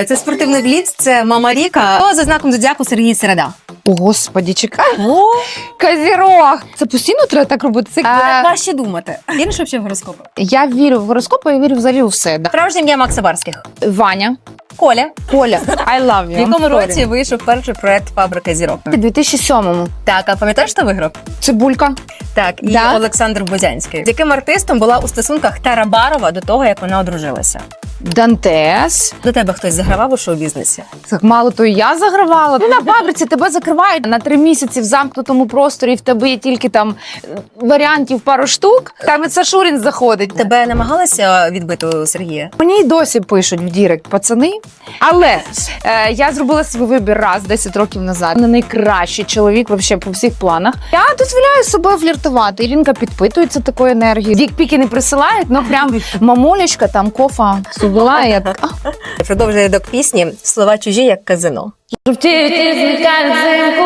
Е, Це спортивний бліц, це Мама Ріка. О, за знаком зодіаку Сергій Середа. О, господі, чекай. Козірог. Це постійно треба так робити. Це... Е, Важче думати. Віриш вообще в гороскопи? Я вірю в гороскопи, я вірю взагалі у все. Да. Справжнє ім'я Макса Барських. Ваня, Коля. Коля, I love you. В якому році вийшов перший проект Фабрика зірок? У 2007-му. Так, а пам'ятаєш, хто виграв? Цибулька. Так, і Да. Олександр Бузянський. З яким артистом була у стосунках Тара Барова до того, як вона одружилася? Дантес. До тебе хтось загравав у шоу-бізнесі? Так мало то і я загравала. Ну, на фабриці тебе закривають на три місяці в замкнутому просторі. В тебе є тільки там е, варіантів пару штук. Там і Сашурін заходить. Тебе намагалися відбити у Сергія? Мені й досі пишуть в Дірект пацани. Але я зробила свій вибір раз 10 років назад. Не найкращий чоловік вообще по всіх планах. Я дозволяю себе фліртувати. Іринка підпитується такою енергією. Дікпіки не присилають, ну прям мамулечка там кофа сувела. Я так Продовжує до пісні слова чужі як казино. жовтіють і зникають взимку.